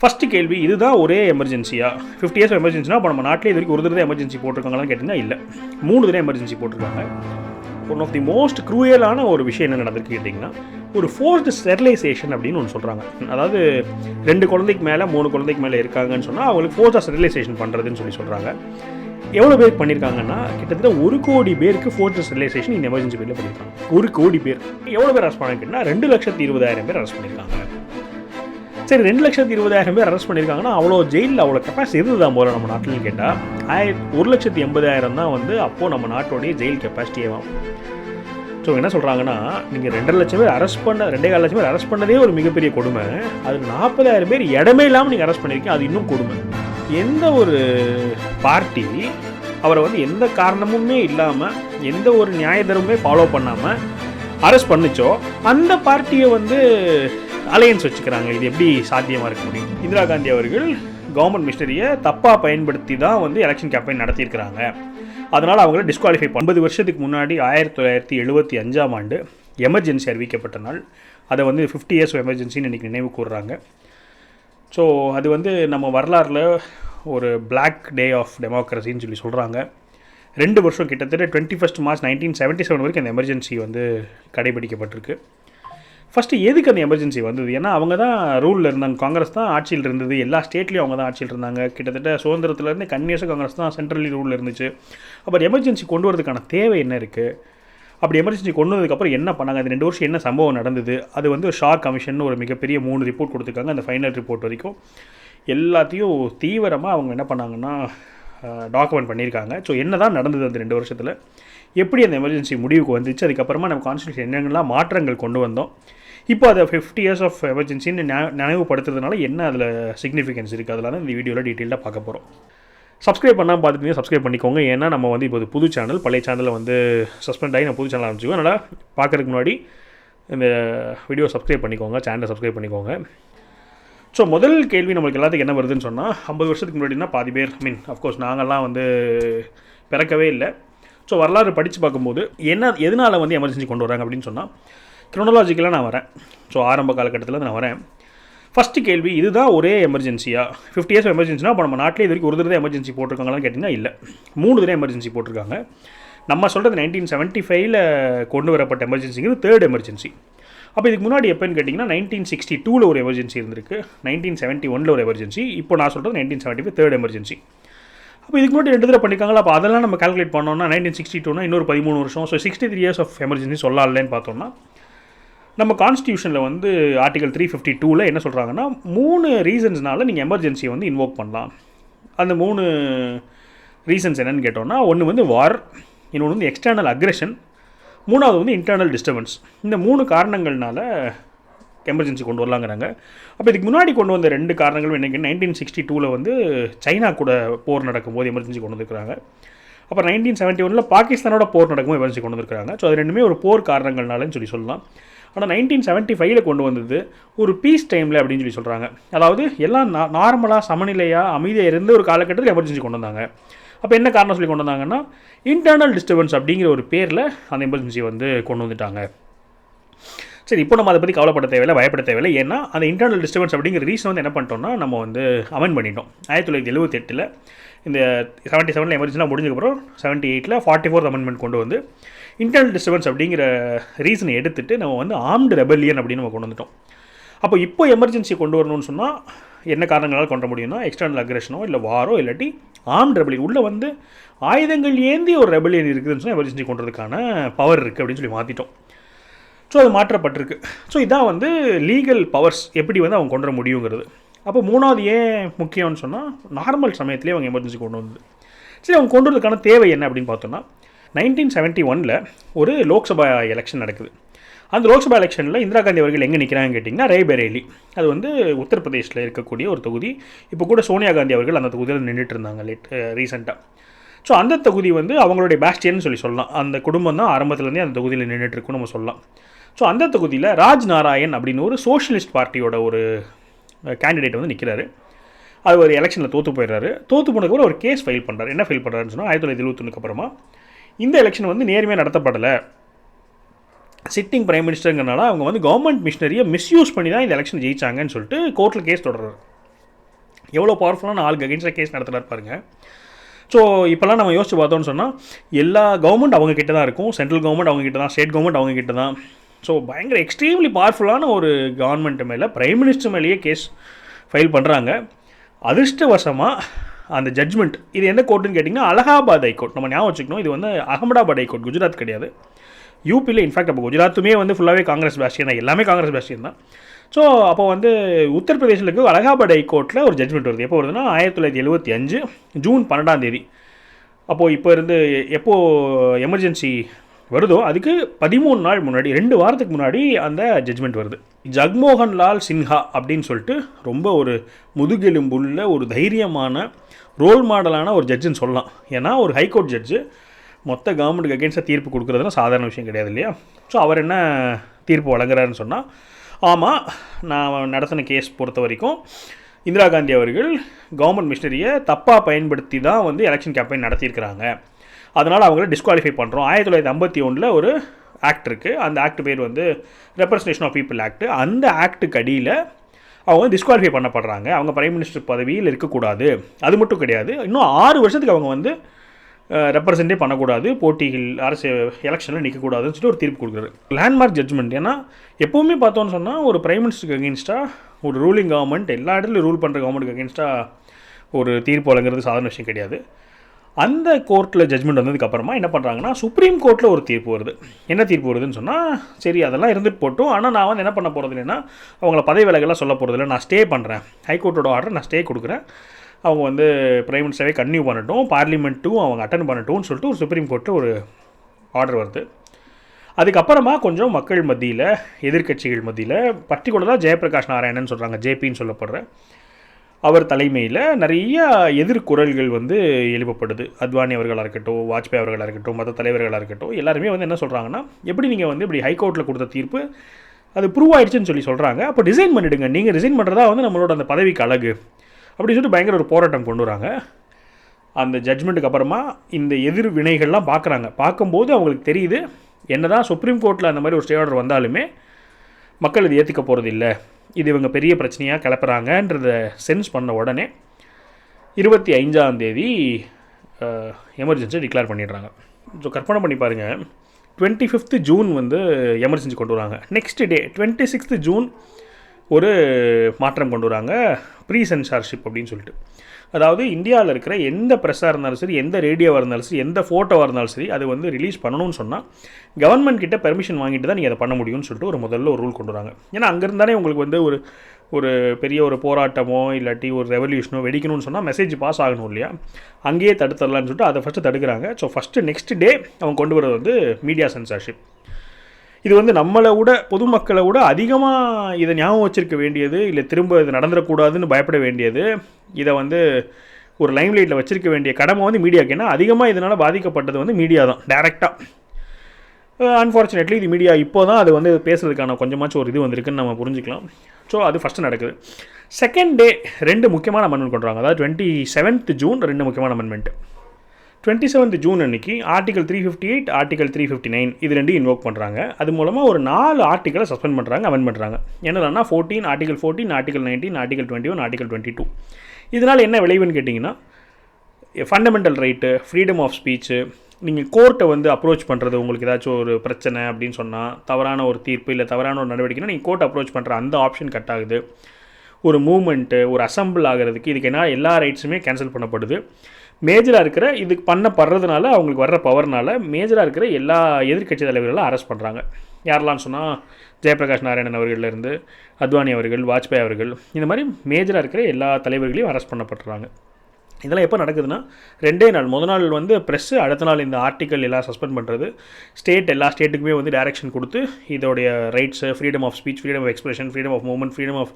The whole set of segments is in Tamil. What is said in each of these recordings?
ஃபஸ்ட்டு கேள்வி இதுதான் ஒரே எமர்ஜென்சியா ஃபிஃப்டி இயர்ஸ் எமர்ஜென்சினா இப்போ நம்ம நாட்டிலே இது வரைக்கும் ஒரு தடவை எமர்ஜென்சி போட்டிருக்காங்களான்னு கேட்டிங்கன்னா இல்லை. மூணு தடவை எமர்ஜென்சி போட்டிருக்காங்க. ஒன் ஆஃப் தி மோஸ்ட் க்ரூயலான ஒரு விஷயம் என்ன நடந்திருக்கு கேட்டிங்கன்னா ஒரு ஃபோர்ஸ்டு ஸ்டெர்லைசேஷன் அப்படின்னு ஒன்று சொல்கிறாங்க அதாவது ரெண்டு குழந்தைக்கு மேலே மூணு குழந்தைக்கு மேலே இருக்காங்கன்னு சொன்னால் அவங்களுக்கு ஃபோர்ஸாக ஸ்டெர்லைசேஷன் பண்ணுறதுன்னு சொல்லி சொல்கிறாங்க எவ்வளோ பேர் பண்ணியிருக்காங்கன்னா கிட்டத்தட்ட ஒரு கோடி பேருக்கு ஃபோர்ஸ் ஸ்டெர்லைசேஷன் இந்த எமர்ஜென்சி பேரில் பண்ணியிருக்காங்க ஒரு கோடி பேர். எவ்வளோ பேர் அரெஸ்ட் பண்ணிருக்குன்னா ரெண்டு லட்சத்தி இருபதாயிரம் பேர் அரெஸ்ட் பண்ணியிருக்காங்க சரி ரெண்டு லட்சத்தி இருபதாயிரம் பேர் அரெஸ்ட் பண்ணியிருக்காங்கன்னா அவ்வளோ ஜெயிலில் அவ்வளோ கெப்பாசிட்டி இருந்ததா போல நம்ம நாட்டில் கேட்டால் ஆயிரத்தி ஒரு லட்சத்தி எண்பதாயிரம் தான் வந்து அப்போது நம்ம நாட்டோடைய ஜெயில் கெப்பாசிட்டியே ஸோ என்ன சொல்கிறாங்கன்னா நீங்கள் ரெண்டரை லட்சம் பேர் அரெஸ்ட் பண்ண ரெண்டே கால் லட்சம் பேர் அரெஸ்ட் பண்ணதே ஒரு மிகப்பெரிய கொடுமை. அது நாற்பதாயிரம் பேர் இடமே இல்லாமல் நீங்கள் அரெஸ்ட் பண்ணியிருக்கீங்க அது இன்னும் கொடுமை. எந்த ஒரு பார்ட்டி அவரை வந்து எந்த காரணமுமே இல்லாமல் எந்த ஒரு நியாய தர்மமே ஃபாலோ பண்ணாமல் அரெஸ்ட் பண்ணிச்சோ அந்த பார்ட்டியை வந்து அலையன்ஸ் வச்சுக்கிறாங்க. இது எப்படி சாத்தியமாக இருக்க முடியும் இந்திரா காந்தி அவர்கள் கவர்மெண்ட் மிஷினரியை தப்பாக பயன்படுத்தி தான் வந்து எலெக்ஷன் கேம்பெயின் நடத்தியிருக்கிறாங்க. அதனால் அவங்கள டிஸ்குவாலிஃபை ஐம்பது வருஷத்துக்கு முன்னாடி ஆயிரத்தி தொள்ளாயிரத்தி எழுபத்தி அஞ்சாம் ஆண்டு எமர்ஜென்சி அறிவிக்கப்பட்ட நாள். அதை வந்து ஃபிஃப்டி இயர்ஸ் எமர்ஜென்சின்னு இன்றைக்கி நினைவு கூறுறாங்க. ஸோ அது வந்து நம்ம வரலாறில் ஒரு பிளாக் டே ஆஃப் டெமோக்ரஸின்னு சொல்லி சொல்கிறாங்க ரெண்டு வருஷம் கிட்டத்தட்ட twenty first March nineteen seventy seven வரைக்கும் அந்த எமர்ஜென்சி வந்து கடைபிடிக்கப்பட்டிருக்கு. ஃபஸ்ட்டு எதுக்கு அந்த எமர்ஜென்சி வந்தது? ஏன்னா அவங்க தான் ரூலில் இருந்தாங்க. காங்கிரஸ் தான் ஆட்சியில் இருந்தது. எல்லா ஸ்டேட்லேயும் அவங்க தான் ஆட்சியில் இருந்தாங்க. கிட்டத்தட்ட சுதந்திரத்துலேருந்து கன்னியஸும் காங்கிரஸ் தான் சென்ட்ரலி ரூலில் இருந்துச்சு. அப்புறம் எமர்ஜென்சி கொண்டு வரதுக்கான தேவை என்ன இருக்குது அப்படி எமர்ஜென்சி கொண்டு வந்ததுக்கப்புறம் என்ன பண்ணாங்க? அந்த ரெண்டு வருஷம் என்ன சம்பவம் நடந்தது? அது வந்து ஷா கமிஷன் ஒரு மிகப்பெரிய மூணு ரிப்போர்ட் கொடுத்துருக்காங்க. அந்த ஃபைனல் ரிப்போர்ட் வரைக்கும். எல்லாத்தையும் தீவிரமாக அவங்க என்ன பண்ணாங்கன்னா டாக்குமெண்ட் பண்ணியிருக்காங்க. ஸோ என்ன தான் நடந்தது அந்த ரெண்டு வருஷத்தில்? எப்படி அந்த எமர்ஜென்சி முடிவுக்கு வந்துச்சு அதுக்கப்புறமா நம்ம கான்ஸ்டியூஷன் என்னென்னலாம் மாற்றங்கள் கொண்டு வந்தோம். இப்போ அதை ஃபிஃப்டி இயர்ஸ் ஆஃப் எமர்ஜென்சின்னு நினைவுபடுத்துறதுனால என்ன அதில் சிக்னிஃபிகன்ஸ் இருக்குது அதில் தான் இந்த வீடியோவில் டீட்டெயிலாக பார்க்க போகிறோம் சப்ஸ்கிரைப் பண்ணால் பார்த்துட்டு சப்ஸ்கிரைப் பண்ணிக்கோங்க. ஏன்னா நம்ம வந்து இப்போ புது சேனல் பழைய சேனலில் வந்து சஸ்பெண்ட் ஆகி நான் புது சேனல் ஆரம்பிச்சுக்கோங்க அதனால் பார்க்கறதுக்கு முன்னாடி இந்த வீடியோ சப்ஸ்கிரைப் பண்ணிக்கோங்க சேனலை சப்ஸ்கிரைப் பண்ணிக்கோங்க. ஸோ முதல் கேள்வி நம்மளுக்கு எல்லாத்துக்கும் என்ன வருதுன்னு சொன்னால் ஐம்பது வருஷத்துக்கு முன்னாடினா பாதி பேர் ஐ மீன் அஃப்கோர்ஸ் நாங்கள்லாம் வந்து பிறக்கவே இல்லை. ஸோ வரலாறு படித்து பார்க்கும்போது என்ன எதனால் வந்து எமர்ஜென்சி கொண்டு வராங்க அப்படின்னு சொன்னால் க்ரோனலாஜிக்கலாக நான் வரேன். ஸோ ஆரம்ப காலகட்டத்தில் நான் வரேன். ஃபஸ்ட்டு கேள்வி இதுதான் ஒரே எமர்ஜென்சியாக ஃபிஃப்டி இயர்ஸ் எமர்ஜென்சினா இப்போ நம்ம நாட்டிலே இது வரைக்கும் ஒரு தடவை எமர்ஜென்சி போட்டிருக்காங்களான்னு கேட்டிங்கன்னா இல்லை. மூணு தடவை எமர்ஜென்சி போட்டிருக்காங்க. நம்ம சொல்கிறது நைன்டீன் செவன்ட்டி ஃபைவ்ல கொண்டு வரப்பட்ட எமர்ஜென்சிங்கிறது தேர்ட் எமர்ஜென்சி அப்போ இதுக்கு முன்னாடி எப்போன்னு கேட்டிங்கன்னா நைன்டீன் சிக்ஸ்டி டூவில் ஒரு எமர்ஜென்சி இருந்திருக்கு. நைன்டீன் செவன்ட்டி ஒனில் ஒரு எமர்ஜென்சி இப்போ நான் சொல்கிறது nineteen seventy five third emergency அப்போ இதுக்கு முன்னாடி ரெண்டு தடவை பண்ணியிருக்காங்களா அப்போ அதெல்லாம் நம்ம கால்குலேட் பண்ணோம்னா நைன்டீன் சிக்ஸ்டி டூனா இன்னொரு பதிமூணு வருஷம். So sixty three years of emergency சொல்லலாம்லன்னு பார்த்தோம்னா நம்ம கான்ஸ்டியூஷனில் வந்து ஆர்டிகல் த்ரீ ஃபிஃப்டி டூவில் என்ன சொல்கிறாங்கன்னா மூணு ரீசன்ஸ்னால நீங்கள் எமர்ஜென்சியை வந்து இன்வோக் பண்ணலாம். அந்த மூணு ரீசன்ஸ் என்னன்னு கேட்டோம்னா ஒன்று வந்து வார் இன்னொன்று வந்து எக்ஸ்டர்னல் அக்ரெஷன் மூணாவது வந்து இன்டர்னல் டிஸ்டர்பன்ஸ் இந்த மூணு காரணங்கள்னால எமர்ஜென்சி கொண்டு வரலாங்கிறாங்க. அப்போ இதுக்கு முன்னாடி கொண்டு வந்த ரெண்டு காரணங்களும் என்னைக்கு நைன்டீன் சிக்ஸ்டி டூவில் வந்து சைனா கூட போர் நடக்கும்போது எமர்ஜென்சி கொண்டு வந்துருக்காங்க அப்புறம் நைன்டீன் செவன்ட்டி ஒனில் பாகிஸ்தானோட போர் நடக்கும்போது எமர்ஜென்சி கொண்டு வந்திருக்காங்க ஸோ அது ரெண்டுமே ஒரு போர் காரணங்கள்னாலன்னு சொல்லி சொல்லலாம். ஆனால் நைன்டீன் செவன்ட்டி ஃபைவ்ல கொண்டு வந்தது ஒரு பீஸ் டைமில் அப்படின்னு சொல்லி சொல்கிறாங்க அதாவது எல்லாம் நார்மலாக சமநிலையாக அமைதியாக இருந்த ஒரு காலகட்டத்தில் எமர்ஜென்சி கொண்டு வந்தாங்க. அப்போ என்ன காரணம் சொல்லி கொண்டு வந்தாங்கன்னா இன்டர்னல் டிஸ்டர்பன்ஸ் அப்படிங்கிற ஒரு பேரில் அந்த எமர்ஜென்சி வந்து கொண்டு வந்துட்டாங்க. சரி இப்போ நம்ம அதை பற்றி கவலைப்பட தேவையில்லை பயப்பட தேவையில்லை. ஏன்னா அந்த இன்டர்னல் டிஸ்டர்பன்ஸ் அப்படிங்கிற ரீசன் வந்து என்ன பண்ணிட்டோம்னா நம்ம வந்து அமெண்ட் பண்ணிட்டோம். ஆயிரத்தி தொள்ளாயிரத்தி எழுபத்தெட்டில் இந்த செவன்ட்டி செவனில் எமர்ஜென்சிலாம் முடிஞ்சதுக்கப்புறம் செவன்ட்டி எயிட்டில் ஃபார்ட்டி ஃபோர்த் அமெண்ட்மெண்ட் கொண்டு வந்து இன்டர்னல் டிஸ்டர்பன்ஸ் அப்படிங்கிற ரீசனை எடுத்துகிட்டு நம்ம வந்து ஆர்ம்டு ரெபல்லியன் அப்படின்னு நம்ம கொண்டு வந்துட்டோம். அப்போ இப்போ எமர்ஜென்சி கொண்டு வரணும்னு சொன்னால் என்ன காரணங்களால் கொண்டு முடியும்னா எக்ஸ்டர்னல் அக்ரெஷனோ இல்லை வாரோ இல்லாட்டி ஆர்ம்டு ரெபலியன் உள்ளே வந்து ஆயுதங்கள் ஏந்தி ஒரு ரெபலியன் இருக்குதுன்னு சொன்னால் எமர்ஜென்சி கொண்டதுக்கான பவர் இருக்குது அப்படின்னு சொல்லி மாற்றிட்டோம் ஸோ அது மாற்றப்பட்டிருக்கு. ஸோ இதான் வந்து லீகல் பவர்ஸ் எப்படி வந்து அவங்க கொண்டு வர முடியுங்கிறது. அப்போ மூணாவது ஏன் முக்கியம்னு சொன்னால் நார்மல் சமயத்திலே அவங்க எமர்ஜென்சி கொண்டு வந்தது. சரி அவங்க கொண்டு வரதுக்கான தேவை என்ன அப்படின்னு பார்த்தோம்னா நைன்டீன் செவன்ட்டி ஒனில் ஒரு லோக்சபா எலெக்ஷன் நடக்குது. அந்த லோக்சபா எலெக்ஷனில் இந்திரா காந்தி அவர்கள் எங்கே நிற்கிறாங்கன்னு கேட்டிங்கன்னா ரேபரேலி அது வந்து உத்தரப்பிரதேசில் இருக்கக்கூடிய ஒரு தொகுதி. இப்போ கூட சோனியா காந்தி அவர்கள் அந்த தொகுதியில் நின்றுட்டு இருந்தாங்க லேட் ரீசெண்டாக ஸோ அந்த தொகுதி வந்து அவங்களுடைய பேஸ்டியன்னு சொல்லி சொல்லலாம். அந்த குடும்பம் தான் ஆரம்பத்துலேருந்தே அந்த தொகுதியில் நின்றுட்டு இருக்குன்னு நம்ம சொல்லலாம். ஸோ அந்த தொகுதியில் ராஜ் நாராயண் அப்படின்னு ஒரு சோஷியலிஸ்ட் பார்ட்டியோட ஒரு கேண்டிடேட் வந்து நிற்கிறாரு அது ஒரு எலெக்ஷனில் தோற்று போயிடுறாரு. தோற்று போனதுக்கப்புறம் ஒரு கேஸ் ஃபைல் பண்ணுறாரு என்ன ஃபைல் பண்ணுறாருன்னு சொன்னால் ஆயிரத்தி தொள்ளாயிரத்தி எழுபத்தொன்னுக்கு அப்புறமா இந்த எலெக்ஷன் வந்து நேர்மையாக நடத்தப்படலை. சிட்டிங் பிரைம் மினிஸ்டருங்கிறனால அவங்க வந்து கவர்மெண்ட் மிஷினரியை மிஸ்யூஸ் பண்ணி தான் இந்த எலெக்ஷன் ஜெயிச்சாங்கன்னு சொல்லிட்டு கோர்ட்டில் கேஸ் தொடர்றாரு. எவ்வளோ பவர்ஃபுல்லான ஆளுக்கு அகேன்ஸ்டாக கேஸ் நடத்துகிறார் பாருங்கள் ஸோ இப்போல்லாம் நம்ம யோசிச்சு பார்த்தோம்னு சொன்னால் எல்லா கவர்மெண்ட் அவங்க கிட்ட தான் இருக்கும். சென்ட்ரல் கவர்மெண்ட் அவங்க கிட்ட தான் ஸ்டேட் கவர்மெண்ட் அவங்க கிட்ட தான். ஸோ பயங்கர எக்ஸ்ட்ரீம்லி பவர்ஃபுல்லான ஒரு கவர்மெண்ட் மேலே ப்ரைம் மினிஸ்டர் மேலேயே கேஸ் ஃபைல் பண்ணுறாங்க அதிர்ஷ்டவசமாக அந்த ஜட்ஜ்மெண்ட் இது என்ன கோர்ட்டுன்னு கேட்டிங்கன்னா அலகாபாத் ஹைகோர்ட் நம்ம ஞாபகம் வச்சுக்கணும் இது வந்து அகமதாபாத் ஹைகோர்ட் குஜராத் கிடையாது. யூபியில் இன்ஃபேக்ட் அப்போ குஜராத்துமே வந்து ஃபுல்லாகவே காங்கிரஸ் பேஸ்டியன் தான் எல்லாமே காங்கிரஸ் பேஸ்டியன் தான். ஸோ அப்போ வந்து உத்தரப்பிரதேசில் இருக்க அலகாபாத் ஹைகோர்ட்டில் ஒரு ஜட்மெண்ட் வருது. எப்போ வருதுன்னா ஆயிரத்தி தொள்ளாயிரத்தி எழுபத்தி அஞ்சு ஜூன் பன்னெண்டாம் தேதி. அப்போது இப்போ இருந்து எப்போது எமர்ஜென்சி வருதோ அதுக்கு பதிமூணு நாள் முன்னாடி ரெண்டு வாரத்துக்கு முன்னாடி அந்த ஜட்ஜ்மெண்ட் வருது. ஜக்மோகன் லால் சின்ஹா அப்படின்னு சொல்லிட்டு ரொம்ப ஒரு முதுகெலும்புள்ள ஒரு தைரியமான ரோல் மாடலான ஒரு ஜட்ஜுன்னு சொல்லலாம். ஏன்னா ஒரு ஹைகோர்ட் ஜட்ஜு மொத்த கவர்மெண்ட்டுக்கு அகேன்ஸ்டாக தீர்ப்பு கொடுக்குறதுலாம் சாதாரண விஷயம் கிடையாது இல்லையா? ஸோ அவர் என்ன தீர்ப்பு வழங்குறாருன்னு சொன்னால் ஆமாம் நான் நடத்தின கேஸ் பொறுத்த வரைக்கும் இந்திரா காந்தி அவர்கள் கவர்மெண்ட் மிஷினரியை தப்பாக பயன்படுத்தி தான் வந்து எலெக்ஷன் கேம்பெயின் நடத்தியிருக்கிறாங்க. அதனால் அவங்கள டிஸ்குவாலிஃபை பண்ணுறோம் ஆயிரத்தி தொள்ளாயிரத்தி ஐம்பத்தி ஒன்றில் ஒரு ஆக்ட் இருக்குது அந்த ஆக்ட் பேர் வந்து ரெப்ரசன்டேஷன் ஆஃப் பீப்புள் ஆக்ட் அந்த ஆக்ட்டுக்கு அடியில் அவங்க டிஸ்குவாலிஃபை பண்ணப்படுறாங்க. அவங்க பிரைம் மினிஸ்டர் பதவியில் இருக்கக்கூடாது. அது மட்டும் கிடையாது. இன்னும் ஆறு வருஷத்துக்கு அவங்க வந்து ரெப்ரசென்டே பண்ணக்கூடாது. போட்டிகள் அரசு எலெக்ஷனில் நிற்கக்கூடாதுன்னு சொல்லிட்டு ஒரு தீர்ப்பு கொடுக்குறாரு. லேண்ட்மார்க் ஜட்ஜ்மெண்ட் ஏன்னா எப்போவுமே பார்த்தோன்னு சொன்னால் ஒரு பிரைம் மினிஸ்டருக்கு அகேன்ஸ்டாக ஒரு ரூலிங் கவர்மெண்ட் எல்லா இடத்துலையும் ரூல் பண்ணுற கவர்மெண்ட்டுக்கு அகேன்ஸ்டாக ஒரு தீர்ப்பு வழங்குறது சாதாரண விஷயம் கிடையாது. அந்த கோர்ட்டில் ஜட்ஜ்மெண்ட் வந்ததுக்கப்புறமா என்ன பண்ணுறாங்கன்னா சுப்ரீம் கோர்ட்டில் ஒரு தீர்ப்பு வருது. என்ன தீர்ப்பு வருதுன்னு சொன்னால் சரி அதெல்லாம் இருந்துட்டு போட்டும். ஆனால் நான் வந்து என்ன பண்ண போகிறது இல்லைன்னா அவங்கள பதவி விலகெல்லாம் சொல்ல போகிறது இல்லை. நான் ஸ்டே பண்ணுறேன் ஹைகோர்ட்டோட ஆர்டர் நான் ஸ்டே கொடுக்குறேன். அவங்க வந்து பிரைம் மினிஸ்டரே கன்டினியூ பண்ணட்டும். பார்லிமெண்ட்டும் அவங்க அட்டன் பண்ணட்டும்னு சொல்லிட்டு ஒரு சுப்ரீம் கோர்ட்டில் ஒரு ஆர்டர் வருது. அதுக்கப்புறமா கொஞ்சம் மக்கள் மத்தியில் எதிர்க்கட்சிகள் மத்தியில் பர்டிகுலராக ஜெயபிரகாஷ் நாராயணன் சொல்கிறாங்க ஜேபின்னு சொல்லப்படுற. அவர் தலைமையில் நிறைய எதிர்குரல்கள் வந்து எழுப்பப்படுது. அத்வானி அவர்களாக இருக்கட்டும் வாஜ்பாய் அவர்களாக இருக்கட்டும் மற்ற தலைவர்களாக இருக்கட்டும் எல்லாருமே வந்து என்ன சொல்கிறாங்கன்னா எப்படி நீங்கள் வந்து இப்படி ஹைகோர்ட்டில் கொடுத்த தீர்ப்பு அது ப்ரூவ் ஆயிடுச்சுன்னு சொல்லி சொல்கிறாங்க அப்போ டிசைன் பண்ணிவிடுங்க நீங்கள் டிசைன் பண்ணுறதா வந்து நம்மளோட அந்த பதவிக்கு அழகு. அப்படின்னு சொல்லிட்டு பயங்கர ஒரு போராட்டம் கொண்டு வராங்க. அந்த ஜட்ஜ்மெண்ட்டுக்கு அப்புறமா இந்த எதிர் வினைகள்லாம் பார்க்குறாங்க பார்க்கும்போது அவங்களுக்கு தெரியுது என்ன தான் சுப்ரீம் கோர்ட்டில் அந்த மாதிரி ஒரு ஸ்டே ஆர்டர் வந்தாலுமே மக்கள் இது ஏற்றுக்க போகிறது இல்லை இது இவங்க பெரிய பிரச்சனையாக கிளப்புறாங்கன்றத சென்ஸ் பண்ண உடனே இருபத்தி ஐந்தாம் தேதி எமர்ஜென்சி டிக்ளேர் பண்ணிடுறாங்க. ஸோ கற்பனை பண்ணி பாருங்கள் டுவெண்ட்டி ஃபிஃப்த்து ஜூன் வந்து எமர்ஜென்சி கொண்டு வராங்க. Next day twenty sixth June ஒரு மாற்றம் கொண்டு வராங்க. ப்ரீ சென்சார்ஷிப் அப்படின்னு சொல்லிட்டு. அதாவது இந்தியாவில் இருக்கிற எந்த ப்ரெஸ்ஸாக இருந்தாலும் சரி எந்த ரேடியோவாக இருந்தாலும் சரி எந்த ஃபோட்டோவாக இருந்தாலும் சரி அது வந்து ரிலீஸ் பண்ணணும்னு சொன்னால் கவர்மெண்ட் கிட்ட பெர்மிஷன் வாங்கிட்டு தான் நீங்கள் அதை பண்ண முடியும்னு சொல்லிட்டு ஒரு முதல்ல ஒரு ரூல் கொண்டு வராங்க. ஏன்னா அங்கே இருந்தாலே உங்களுக்கு வந்து ஒரு ஒரு பெரிய ஒரு போராட்டமோ இல்லாட்டி ஒரு ரெவல்யூஷனோ வெடிக்கணும்னு சொன்னால் மெசேஜ் பாஸ் ஆகணும் இல்லையா? அங்கேயே தடுத்துடலான்னு சொல்லிட்டு அதை ஃபஸ்ட்டு தடுக்கிறாங்க. ஸோ ஃபஸ்ட்டு நெக்ஸ்ட் டே அவங்க கொண்டு வரது வந்து மீடியா சென்சார்ஷிப் இது வந்து நம்மளை விட பொதுமக்களை விட அதிகமாக இதை ஞாபகம் வச்சிருக்க வேண்டியது இல்லை திரும்ப இது நடந்துடக்கூடாதுன்னு பயப்பட வேண்டியது இதை வந்து ஒரு லைம்லைட்டில் வச்சிருக்க வேண்டிய கடமை வந்து மீடியாவுக்கு ஏன்னா அதிகமாக இதனால் பாதிக்கப்பட்டது வந்து மீடியா தான் டேரெக்டாக அன்ஃபார்ச்சுனேட்லி இது மீடியா இப்போ தான் அது வந்து பேசுறதுக்கான கொஞ்சமாச்சும் ஒரு இது வந்திருக்குன்னு நம்ம புரிஞ்சுக்கலாம். ஸோ அது ஃபஸ்ட்டு நடக்குது. செகண்ட் டே ரெண்டு முக்கியமான அமெண்ட்மெண்ட் கொண்டுறாங்க அதாவது டுவெண்ட்டி செவன்த் ஜூன் ரெண்டு முக்கியமான அமெண்ட்மெண்ட்டு டுவெண்ட்டி செவன்த் ஜூன் அன்னைக்கு article three fifty eight article three fifty nine இது ரெண்டும் இன்வோக் பண்ணுறாங்க அது மூலமாக ஒரு நாலு ஆர்டிகளை சஸ்பெண்ட் பண்ணுறாங்க அமெண்ட் பண்ணுறாங்க என்னதுன்னா fourteen article fourteen article nineteen article twenty one article twenty two இதனால் என்ன விளைவுன்னு கேட்டிங்கன்னா fundamental right freedom of speech நீங்கள் கோர்ட்டை வந்து அப்ரோச் பண்ணுறது உங்களுக்கு ஏதாச்சும் ஒரு பிரச்சனை அப்படின்னு சொன்னால் தவறான ஒரு தீர்ப்பு இல்லை தவறான ஒரு நடவடிக்கைனா நீங்கள் கோர்ட் அப்ரோச் பண்ணுற அந்த ஆப்ஷன் கட் ஆகுது. ஒரு மூமெண்ட்டு ஒரு அசம்பிள் ஆகிறதுக்கு இதுக்கு என்ன எல்லா ரைட்ஸுமே கேன்சல் பண்ணப்படுது. மேஜராக இருக்கிற இதுக்கு பண்ணப்படுறதுனால அவங்களுக்கு வர்ற பவர்னால மேஜராக இருக்கிற எல்லா எதிர்க்கட்சி தலைவர்களும் அரெஸ்ட் பண்ணுறாங்க யாரெல்லாம் சொன்னால் ஜெயபிரகாஷ் நாராயணன் அவர்கள்லேருந்து அத்வானி அவர்கள் வாஜ்பாய் அவர்கள் இந்த மாதிரி மேஜராக இருக்கிற எல்லா தலைவர்களையும் அரெஸ்ட் பண்ணப்படுறாங்க இதெல்லாம் எப்போ நடக்குதுன்னா ரெண்டே நாள் முத நாள் வந்து ப்ரெஸ்ஸு அடுத்த நாள் இந்த ஆர்டிக்கல் எல்லாம் சஸ்பெண்ட் பண்ணுறது ஸ்டேட் எல்லா ஸ்டேட்டுக்குமே வந்து டைரக்ஷன் கொடுத்து இதோடைய rights freedom of speech freedom of expression freedom of movement freedom of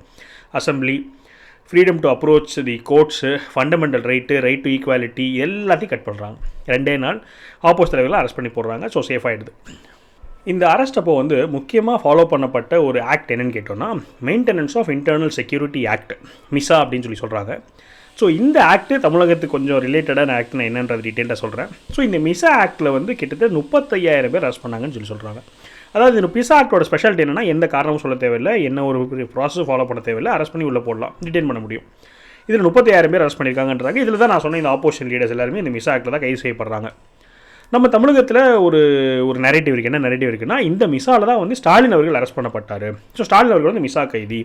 assembly freedom to approach the courts fundamental right right to equality எல்லாத்தையும் கட் பண்ணுறாங்க ரெண்டே நாள் ஆப்போஸ் தலைவர்களை அரெஸ்ட் பண்ணி போடுறாங்க. ஸோ சேஃப் ஆகிடுது இந்த அரெஸ்ட் அப்போ வந்து முக்கியமாக ஃபாலோ பண்ணப்பட்ட ஒரு ஆக்ட் என்னன்னு கேட்டோம்னா maintenance of internal security act MISA அப்படின்னு சொல்லி சொல்கிறாங்க ஸோ இந்த ஆக்ட் தமிழகத்துக்கு கொஞ்சம் ரிலேட்டடான ஆக்ட் நான் என்னன்றது டீட்டெயிலாக சொல்கிறேன் ஸோ இந்த மிசா ஆக்டில் வந்து கிட்டத்தட்ட முப்பத்தையாயிரம் பேர் அரெஸ்ட் பண்ணாங்கன்னு சொல்லி சொல்கிறாங்க அதாவது இந்த பிசா ஆக்டோட ஸ்பெஷாலிட்டி என்னென்னா எந்த காரணமும் சொல்ல தேவையில்லை. என்ன ஒரு ப்ராசஸ் ஃபாலோ பண்ண தேவையில்லை. அரெஸ்ட் பண்ணி உள்ளே போடலாம். டிடெயின் பண்ண முடியும். இதில் முப்பத்தாயிரம் பேர் அரெஸ்ட் பண்ணியிருக்காங்கன்றாங்க இதில் தான் நான் சொன்ன இந்த ஆப்போசிஷன் லீடர்ஸ் எல்லாருமே இந்த மிசா ஆக்டில் தான் கைது செய்யப்படுறாங்க. நம்ம தமிழகத்தில் ஒரு ஒரு நெரேட்டிவ் இருக்குது என்ன நெரேட்டிவ் இருக்குன்னா இந்த மிசால தான் வந்து ஸ்டாலின் அவர்கள் அரெஸ்ட் பண்ணப்பட்டார். ஸோ ஸ்டாலின் அவர்கள் வந்து மிசா கைதி.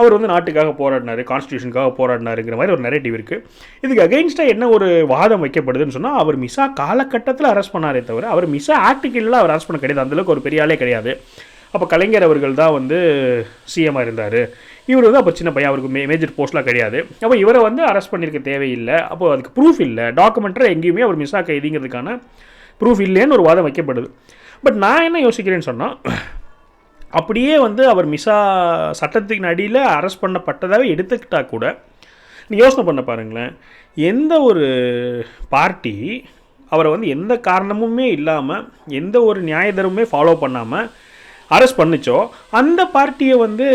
அவர் வந்து நாட்டுக்காக போராடினார் கான்ஸ்டியூஷனுக்காக போராடினாருங்கிற மாதிரி ஒரு நெரேட்டிவ் இருக்குது இதுக்கு அகெயின்ஸ்டாக என்ன ஒரு வாதம் வைக்கப்படுதுன்னு சொன்னால் அவர் மிசா காலகட்டத்தில் அரெஸ்ட் பண்ணாரே தவிர அவர் மிசா ஆக்டுக்கு இல்லை அவர் அரெஸ்ட் பண்ண கிடையாது. அந்தளவுக்கு ஒரு பெரிய ஆளே கிடையாது. அப்போ கலைஞர் அவர்கள் தான் வந்து சிஎம்மாக இருந்தார். இவர் வந்து அப்போ சின்ன பையன் அவருக்கு மே மேஜர் போஸ்ட்லாம் கிடையாது. அப்போ இவரை வந்து அரெஸ்ட் பண்ணியிருக்க தேவையில்லை. அப்போ அதுக்கு ப்ரூஃப் இல்லை. டாக்குமெண்ட்டாக எங்கேயுமே அவர் மிஸ்ஸா கைதிங்கிறதுக்கான ப்ரூஃப் இல்லைன்னு ஒரு வாதம் வைக்கப்படுது. பட் நான் என்ன யோசிக்கிறேன்னு சொன்னால் அப்படியே வந்து அவர் மிஸ்ஸா சட்டத்துக்கு அடியில் அரெஸ்ட் பண்ணப்பட்டதாகவே எடுத்துக்கிட்டால் கூட நீ யோசனை பண்ண பாருங்களேன். எந்த ஒரு பார்ட்டி அவரை வந்து எந்த காரணமுமே இல்லாமல் எந்த ஒரு நியாயதரமுமே ஃபாலோ பண்ணாமல் அரெஸ்ட் பண்ணுச்சோ அந்த பார்ட்டியை வந்து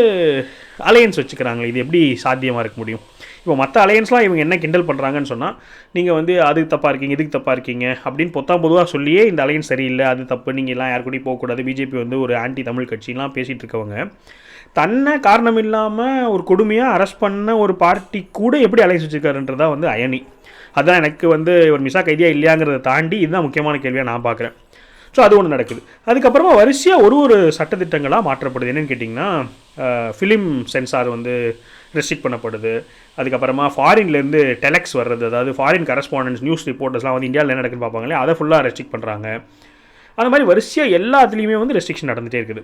அலையன்ஸ் வச்சுக்கிறாங்களே இது எப்படி சாத்தியமாக இருக்க முடியும்? இப்போ மற்ற அலையன்ஸ்லாம் இவங்க என்ன கிண்டல் பண்ணுறாங்கன்னு சொன்னால் நீங்கள் வந்து அதுக்கு தப்பாக இருக்கீங்க இதுக்கு தப்பாக இருக்கீங்க அப்படின்னு பொத்தாம் பொதுவாக சொல்லியே இந்த அலையன்ஸ் சரியில்லை அது தப்பு நீங்கள் எல்லாம் யார் கூடயும் போகக்கூடாது பிஜேபி வந்து ஒரு ஆன்டி தமிழ் கட்சிலாம் பேசிகிட்டு இருக்கவங்க. தன்னை காரணம் இல்லாமல் ஒரு கொடுமையாக அரெஸ்ட் பண்ண ஒரு பார்ட்டி கூட எப்படி அலையன்ஸ் வச்சுருக்காருன்றதான் வந்து அயனி. அதுதான் எனக்கு வந்து ஒரு மிசா கைதியாக இல்லையாங்கிறத தாண்டி இதுதான் முக்கியமான கேள்வியாக நான் பார்க்குறேன் ஸோ அது ஒன்று நடக்குது. அதுக்கப்புறமா வரிசையாக ஒரு ஒரு சட்டத்திட்டங்களாக மாற்றப்படுது. என்னென்னு கேட்டிங்கன்னா ஃபிலிம் சென்சார் வந்து ரெஸ்ட்ரிக்ட் பண்ணப்படுது. அதுக்கப்புறமா ஃபாரின்லேருந்து டெலெக்ஸ் வர்றது அதாவது ஃபாரின் கரஸ்பாண்டன்ஸ் நியூஸ் ரிப்போர்ட்டர்ஸ்லாம் வந்து இந்தியாவில் என்ன நடக்குன்னு பார்ப்பாங்களே அதை ஃபுல்லாக ரெஸ்ட்ரிக்ட் பண்ணுறாங்க அந்த மாதிரி வரிசையாக எல்லாத்துலேயுமே வந்து ரெஸ்ட்ரிக்ஷன் நடந்துகிட்டே இருக்குது.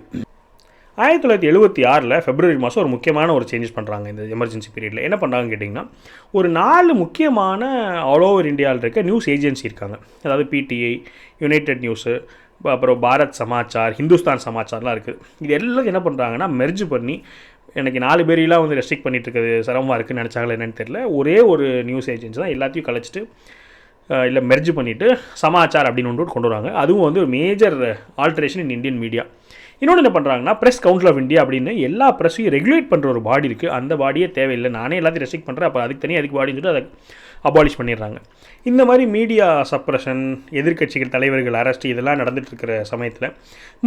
ஆயிரத்தி தொள்ளாயிரத்தி எழுபத்தி ஆறில் ஃபெப்ரவரி மாதம் ஒரு முக்கியமான ஒரு சேஞ்சஸ் பண்ணுறாங்க இந்த எமர்ஜென்சி பீரியடில் என்ன பண்ணுறாங்கன்னு கேட்டிங்கன்னா ஒரு நாலு முக்கியமான ஆல் ஓவர் இந்தியாவில் இருக்க நியூஸ் ஏஜென்சி இருக்காங்க. அதாவது பிடிஐ யுனைடெட் நியூஸு அப்புறம் பாரத் சமாச்சார் ஹிந்துஸ்தான் சமாச்சார்லாம் இருக்குது இது எல்லாம் என்ன பண்ணுறாங்கன்னா மெர்ஜ் பண்ணி எனக்கு நாலு பேரெலாம் வந்து ரெஸ்ட்ரிக்ட் பண்ணிட்டு இருக்கிறது சிரமமாக இருக்குன்னு நினச்சாங்களே என்னென்னு தெரியல. ஒரே ஒரு நியூஸ் ஏஜென்சி தான் எல்லாத்தையும் கழிச்சிட்டு இல்லை மெர்ஜ் பண்ணிவிட்டு சமாச்சார் அப்படின்னு ஒன்று கொண்டு வராங்க. அதுவும் வந்து ஒரு major alteration in Indian media இன்னொன்று என்ன பண்ணுறாங்கன்னா ப்ரெஸ் கவுன்சில் ஆஃப் இந்தியா அப்படின்னு எல்லா ப்ரெஸ்ஸையும் ரெகுலேட் பண்ணுற ஒரு பாடி இருக்குது அந்த பாடியே தேவையில்லை. நானே எல்லாத்தையும் ரெஸ்ட்ரிக்ட் பண்ணுறேன் அப்போ அதுக்கு தனியாக அதுக்கு பாடின்னு சொல்லிட்டு அதை அபாலிஷ் பண்ணிடுறாங்க. இந்த மாதிரி மீடியா சப்ரஷன் எதிர்க்கட்சிகள் தலைவர்கள் அரெஸ்ட் இதெல்லாம் நடந்துகிட்ருக்கிற சமயத்தில்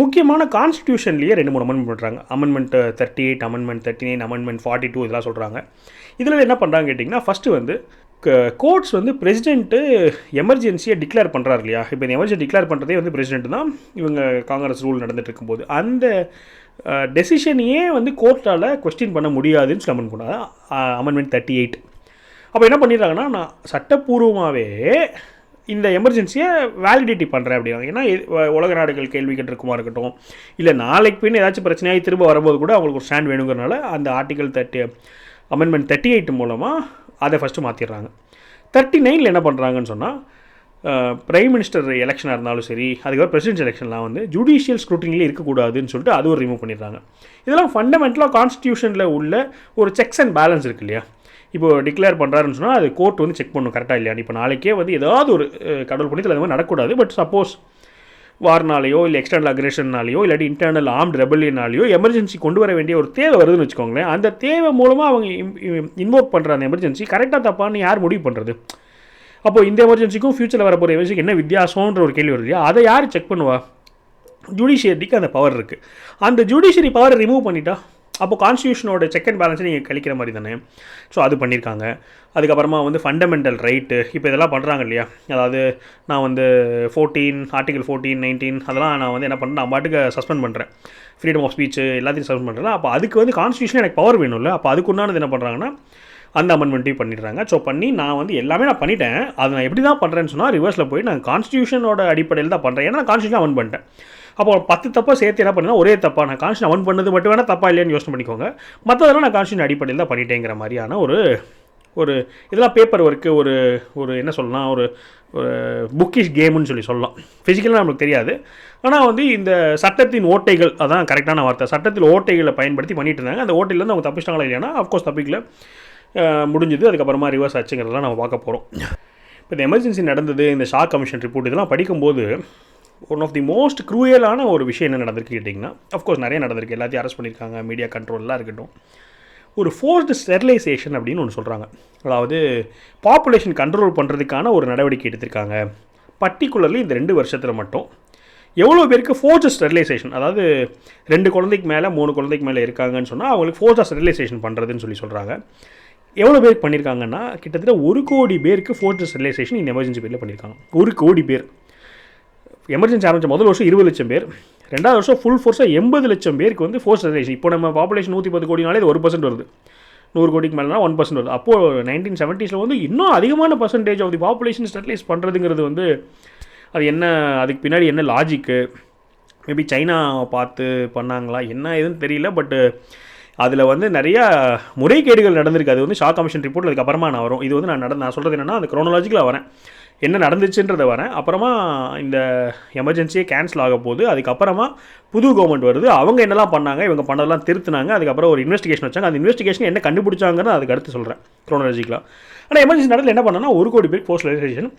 முக்கியமான கான்ஸ்டியூஷன்லேயே ரெண்டு மூணு அமெண்ட்மெண்ட் பண்ணுறாங்க amendment thirty eight amendment thirty nine amendment forty two இதெல்லாம் சொல்கிறாங்க இதில் என்ன பண்ணுறாங்க கேட்டிங்கன்னா ஃபஸ்ட்டு வந்து கோர்ட்ஸ் வந்து பிரசிடென்ட்டு எமர்ஜென்சியை டிக்ளேர் பண்ணுறாரு இல்லையா? இப்போ இந்த எமர்ஜென்சி டிக்ளேர் பண்ணுறதே வந்து பிரசிடென்ட் தான் இவங்க காங்கிரஸ் ரூல் நடந்துட்டு இருக்கும்போது அந்த டெசிஷனையே வந்து கோர்ட்டால் கொஸ்டின் பண்ண முடியாதுன்னு சொல்லி அமெண்ட் பண்ணாங்க அமெண்ட்மெண்ட் தேர்ட்டி எயிட் அப்போ என்ன பண்ணிடுறாங்கன்னா நான் சட்டப்பூர்வமாகவே இந்த எமர்ஜென்சியை வேலிடிட்டி பண்ணுறேன் அப்படிங்கிறாங்க ஏன்னா உலக நாடுகள் கேள்வி கேட்டிருக்குமா இருக்கட்டும் இல்லை நாளைக்கு பின் ஏதாச்சும் பிரச்சனையாகி திரும்ப வரும்போது கூட அவங்களுக்கு ஒரு ஸ்டாண்ட் வேணுங்கிறனால அந்த article thirty amendment thirty eight மூலமாக அதை ஃபஸ்ட்டு மாற்றிடுறாங்க தேர்ட்டி நைனில் என்ன பண்ணுறாங்கன்னு சொன்னால் பிரைம் மினிஸ்டர் எலெக்ஷனாக இருந்தாலும் சரி அதுக்கப்புறம் பிரசிடென்ட் எலெக்ஷன்லாம் வந்து ஜுடிஷியல் ஸ்க்ரூட்டிங்லேயே இருக்கக்கூடாதுன்னு சொல்லிட்டு அது ஒரு ரிமூவ் பண்ணிடுறாங்க. இதெல்லாம் ஃபண்டமெண்டலாக கான்ஸ்டியூஷனில் உள்ள ஒரு செக்ஸ் அண்ட் பேலன்ஸ் இருக்கு இல்லையா? இப்போ டிக்ளேர் பண்ணுறாருன்னு சொன்னால் அது கோர்ட் வந்து செக் பண்ணும் கரெக்டாக இல்லையா இப்போ நாளைக்கே வந்து ஏதாவது ஒரு கடவுள் புண்ணியத்தில் அது மாதிரி நடக்கூடாது. பட் சப்போஸ் வார்னாலேயோ இல்லை எக்ஸ்டர்னல் அக்ரேஷன்னாலேயோ இல்லாட்டி இன்டர்னல் ஆர்ம்ட் ரெபல்லியனாலேயோ எமர்ஜென்சி கொண்டு வர வேண்டிய ஒரு தேவை வருதுன்னு வச்சுக்கோங்களேன் அந்த தேவை மூலமாக அவங்க இன்வோக் பண்ணுற அந்த எமர்ஜென்சி கரெக்டாக தப்பான்னு யார் முடிவு பண்ணுறது அப்போ இந்த எமர்ஜென்சிக்கும் ஃபியூச்சரில் வரப்போகிற எமர்ஜென்சிக்கு என்ன வித்தியாசம்ன்ற ஒரு கேள்வி வருது அதை யார் செக் பண்ணுவா? ஜுடிஷியரிக்கு அந்த பவர் இருக்குது அந்த ஜுடிஷியரி பவரை ரிமூவ் பண்ணிட்டா? அப்போ கான்ஸ்டியூஷனோட செக் அண்ட் பேலன்ஸை நீங்கள் கழிக்கிற மாதிரி தானே? ஸோ அது பண்ணியிருக்காங்க அதுக்கப்புறமா வந்து ஃபண்டமெண்டல் ரைட்டு இப்போ இதெல்லாம் பண்ணுறாங்க இல்லையா? அதாவது நான் வந்து ஃபோர்டீன் ஆர்டிகல் ஃபோர்டீன் நைன்டீன் அதெல்லாம் நான் வந்து என்ன பண்ணுறேன் நான் பாட்டுக்கு சஸ்பெண்ட் பண்ணுறேன் ஃப்ரீடம் ஆஃப் ஸ்பீச் எல்லாத்தையும் சஸ்பெண்ட் பண்ணுறேன் அப்போ அதுக்கு வந்து கான்ஸ்டியூஷன் எனக்கு பவர் வேணும்ல அப்போ அதுக்கு உண்டானது என்ன பண்ணுறாங்கன்னா அந்த அமெண்ட்மெண்ட்டையும் பண்ணிடுறாங்க. ஸோ பண்ணி நான் வந்து எல்லாமே நான் பண்ணிட்டேன். அதை நான் எப்படி தான் பண்ணுறேன்னு சொன்னால் ரிவர்ஸில் போய் நான் கான்ஸ்டியூஷனோட அடிப்படையில் தான் பண்ணுறேன் ஏன்னா நான் கான்ஸ்டியூஷன் அமெண்ட் பண்ணிட்டேன். அப்போ பத்து தப்பாக சேர்த்து என்ன பண்ணா ஒரே தப்பாக நான் கான்ஷியன் அவன் பண்ணது மட்டும் வேணால் தப்பாக இல்லையான்னு யோசனை பண்ணிக்கோங்க. மற்றதெல்லாம் நான் கான்ஸ்டியூஷன் அடிப்படையில் தான் பண்ணிட்டேங்கிற மாதிரியான ஒரு ஒரு இதெல்லாம் பேப்பர் ஒர்க்கு ஒரு ஒரு என்ன சொல்லலாம்? ஒரு ஒரு புக்கிஷ் கேமுன்னு சொல்லி சொல்லலாம். ஃபிசிக்கலாக நம்மளுக்கு தெரியாது. ஆனால் வந்து இந்த சட்டத்தின் ஓட்டைகள் அதான் கரெக்டான வார்த்தை. சட்டத்தில் ஓட்டைகளை பயன்படுத்தி பண்ணிட்டு இருந்தாங்க. அந்த ஓட்டையிலேருந்து அவங்க தப்பிச்சிட்டாங்களா இல்லையானா? அஃப்கோர்ஸ் தப்பிக்கல. முடிஞ்சது. அதுக்கப்புறமா ரிவர்ஸ் ஆச்சுங்கிறதெல்லாம் நம்ம பார்க்க போகிறோம் இப்போ இந்த எமர்ஜென்சி நடந்தது இந்த ஷா கமிஷன் ரிப்போர்ட் இதெல்லாம் படிக்கும்போது ஒன் ஆஃப் தி மோஸ்ட் க்ரூயலான ஒரு விஷயம் என்ன நடந்திருக்கு கேட்டிங்கன்னா அஃப்கோர்ஸ் நிறைய நடந்திருக்கு. எல்லாத்தையும் அரெஸ்ட் பண்ணியிருக்காங்க மீடியா கண்ட்ரோல்லாம் இருக்கட்டும். ஒரு ஃபோர்ஸ்டு ஸ்டெரிலைசேஷன் அப்படின்னு ஒன்று சொல்கிறாங்க அதாவது பாப்புலேஷன் கண்ட்ரோல் பண்ணுறதுக்கான ஒரு நடவடிக்கை எடுத்திருக்காங்க. பர்டிகுலர்லி இந்த ரெண்டு வருஷத்தில் மட்டும். எவ்வளோ பேருக்கு ஃபோர்ஸ்டு ஸ்டெர்லைசேஷன் அதாவது ரெண்டு குழந்தைக்கு மேலே மூணு குழந்தைக்கு மேலே இருக்காங்கன்னு சொன்னால் அவங்களுக்கு ஃபோர்ஸாக ஸ்டெர்லைசேஷன் பண்ணுறதுன்னு சொல்லி சொல்கிறாங்க எவ்வளோ பேருக்கு பண்ணியிருக்காங்கன்னா கிட்டத்தட்ட ஒரு கோடி பேருக்கு ஃபோர்ஸ்டு ஸ்டெர்லைசேஷன் இந்த எமர்ஜென்சி பேரில் பண்ணியிருக்காங்க. ஒரு கோடி பேர். எமர்ஜென்சி ஆரம்பித்த முதல் வருஷம் இருபது லட்சம் பேர். ரெண்டாவது வருஷம் ஃபுல் ஃபோர்ஸாக எண்பது லட்சம் பேருக்கு வந்து ஃபோர்ஸ் ஸ்டெரிலைசேஷன் இப்போ நம்ம பாப்புலேஷன் நூற்றி பத்து கோடினாலே இது ஒரு பர்சன்ட் வருது. நூறு கோடிக்கு மேலேனா ஒன் பர்சன்ட் வருது. அப்போது நைன்டீன் செவன்ட்டீஸில் வந்து இன்னும் அதிகமான percentage of the population sterilise பண்ணுறதுங்கிறது வந்து அது என்ன அதுக்கு பின்னாடி என்ன லாஜிக்கு மேபி சைனா பார்த்து பண்ணாங்களா? என்ன ஏதுன்னு தெரியல பட்டு அதில் வந்து நிறையா முறைகேடுகள் நடந்திருக்கு. அது வந்து ஷா கமிஷன் ரிப்போர்ட் அதுக்கப்புறமா நான் வரும். இது வந்து நான் நடந்து நான் சொல்கிறது என்னென்னா அந்த குரோனாலஜிக்கலாக வரேன். என்ன நடந்துச்சுன்றதை வரேன். அப்புறமா இந்த எமர்ஜென்சியே கேன்சல் ஆக போகுது. அதுக்கப்புறமா புது கவர்மெண்ட் வருது. அவங்க என்னெல்லாம் பண்ணாங்க? இவங்க பண்ணதெல்லாம் திருத்தினாங்க. அதுக்கப்புறம் ஒரு இன்வெஸ்டிகேஷன் வச்சாங்க. அந்த இன்வெஸ்டிகேஷன் என்ன கண்டுபிடிச்சாங்கன்னு அதுக்கு அடுத்து சொல்கிறேன் குரோனாலஜிக்கலாக ஆனால் எமர்ஜென்சி நடத்தில் என்ன பண்ணனா ஒரு கோடி பேர் போஸ்ட் ரெஜிஸ்ட்ரேஷன்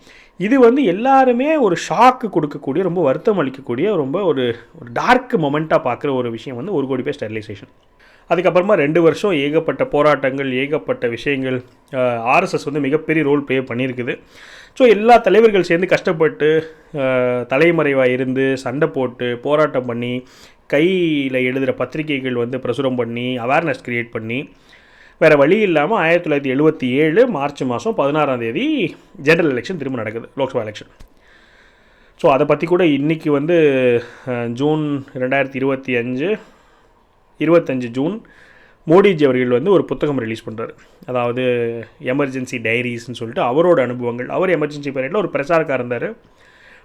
இது வந்து எல்லாருமே ஒரு ஷாக்கு கொடுக்கக்கூடிய ரொம்ப வருத்தம் அளிக்கக்கூடிய ரொம்ப ஒரு ஒரு டார்க் மொமெண்ட்டாக பார்க்குற ஒரு விஷயம் வந்து ஒரு கோடி பேர் ஸ்டெரிலைசேஷன் அதுக்கப்புறமா ரெண்டு வருஷம் ஏகப்பட்ட போராட்டங்கள் ஏகப்பட்ட விஷயங்கள் ஆர்எஸ்எஸ் வந்து மிகப்பெரிய ரோல் ப்ளே பண்ணியிருக்குது. ஸோ எல்லா தலைவர்கள் சேர்ந்து கஷ்டப்பட்டு தலைமறைவாக இருந்து சண்டை போட்டு போராட்டம் பண்ணி கையில் எழுதுகிற பத்திரிகைகள் வந்து பிரசுரம் பண்ணி அவேர்னஸ் க்ரியேட் பண்ணி வேறு வழி இல்லாமல் ஆயிரத்தி தொள்ளாயிரத்தி எழுபத்தி ஏழு மார்ச் மாதம் பதினாறாம் தேதி ஜென்ரல் எலெக்ஷன் திரும்ப நடக்குது லோக்சபா எலெக்ஷன் ஸோ அதை பற்றி கூட இன்றைக்கி வந்து ஜூன் ரெண்டாயிரத்தி இருபத்தி அஞ்சு இருபத்தஞ்சு ஜூன் மோடிஜி அவர்கள் வந்து ஒரு புத்தகம் ரிலீஸ் பண்ணுறாரு அதாவது எமர்ஜென்சி டைரிஸ்ன்னு சொல்லிட்டு அவரோட அனுபவங்கள். அவர் எமர்ஜென்சி பீரியடில் ஒரு பிரச்சாரக்காக இருந்தார்.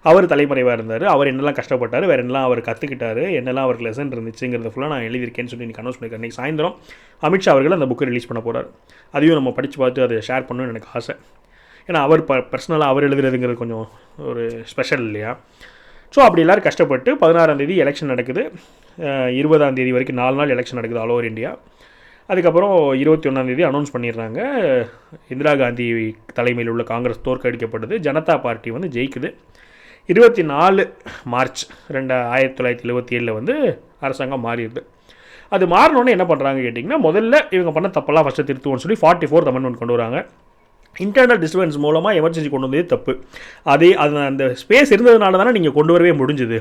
அவர் தலைமறைவாக இருந்தார். அவர் என்னெல்லாம் கஷ்டப்பட்டார் வேறு என்னெல்லாம் அவர் கற்றுக்கிட்டார் என்னெல்லாம் அவருக்கு லெசன் இருந்துச்சுங்கிறத ஃபுல்லாக நான் எழுதியிருக்கேன்னு சொல்லி இன்றைக்கி அனௌன்ஸ் பண்ணியிருக்கேன் இன்றைக்கி சாயந்தரம் அமித்ஷா அவர்கள் அந்த புக்கை ரிலீஸ் பண்ண போகிறார் அதையும் நம்ம படித்து பார்த்து அதை ஷேர் பண்ணணும்னு எனக்கு ஆசை. ஏன்னா அவர் ப பர்சனலாக அவர் எழுதுறதுங்கிறது கொஞ்சம் ஒரு ஸ்பெஷல் இல்லையா? ஸோ அப்படி எல்லோரும் கஷ்டப்பட்டு பதினாறாம் தேதி எலெக்ஷன் நடக்குது. இருபதாம் தேதி வரைக்கும் நாலு நாள் எலெக்ஷன் நடக்குது ஆல் ஓவர் இந்தியா அதுக்கப்புறம் இருபத்தி ஒன்றாந்தேதி அனௌன்ஸ் பண்ணிடுறாங்க. இந்திரா காந்தி தலைமையில் உள்ள காங்கிரஸ் தோற்கடிக்கப்படுது ஜனதா பார்ட்டி வந்து ஜெயிக்குது. இருபத்தி நாலு மார்ச் ரெண்டு ஆயிரத்தி தொள்ளாயிரத்தி எழுபத்தி ஏழில் வந்து அரசாங்கம் மாறிடுது. அது மாறினோடனே என்ன பண்ணுறாங்க கேட்டிங்கன்னா முதல்ல இவங்க பண்ண தப்பெல்லாம் ஃபஸ்ட்டு திருத்துவோம்னு சொல்லி ஃபார்ட்டி ஃபோர்த் அமெண்ட்மெண்ட் கொண்டு வராங்க. இன்டர்னல் டிஸ்டர்பன்ஸ் மூலமாக எமர்ஜென்சி கொண்டு வந்ததே தப்பு. அதே அது அந்த ஸ்பேஸ் இருந்ததுனால தானே நீங்கள் கொண்டு வரவே முடிஞ்சுது.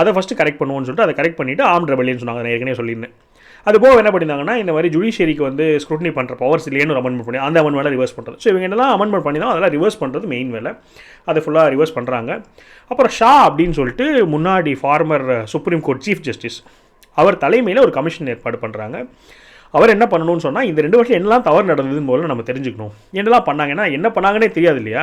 அதை ஃபஸ்ட்டு கரெக்ட் பண்ணுவோன்னு சொல்லிட்டு அதை கரெக்ட் பண்ணிவிட்டு ஆம் ரெபலியன் சொன்னாங்க. நான் ஏற்கனவே சொல்லியிருந்தேன். அது போக என்ன பண்ணியிருந்தாங்கன்னா இந்த மாதிரி ஜுடிஷியரிக்கு வந்து ஸ்க்ரூட்னி பண்ணுற பவர்ஸ் இல்லையேன்னு ஒரு அமெண்ட்மெண்ட் பண்ணி அந்த அமெண்ட்மெண்ட் ரிவர்ஸ் பண்ணுறது ஸோ இவங்க என்னெல்லாம் அமெண்ட்மெண்ட் பண்ணி தான் அதெல்லாம் ரிவர்ஸ் பண்ணுறது மெயின் வேலை. அதை ஃபுல்லாக ரிவர்ஸ் பண்ணுறாங்க அப்புறம் ஷா அப்படின்னு சொல்லிட்டு முன்னாடி former supreme court chief justice அவர் தலைமையில் ஒரு கமிஷன் ஏற்பாடு பண்ணுறாங்க அவர் என்ன பண்ணணும்னு சொன்னால் இந்த ரெண்டு வருஷம் என்னெல்லாம் தவறு நடந்ததுன்னு போல நம்ம தெரிஞ்சுக்கணும். என்னெல்லாம் பண்ணாங்கன்னா என்ன பண்ணாங்கன்னே தெரியாது இல்லையா?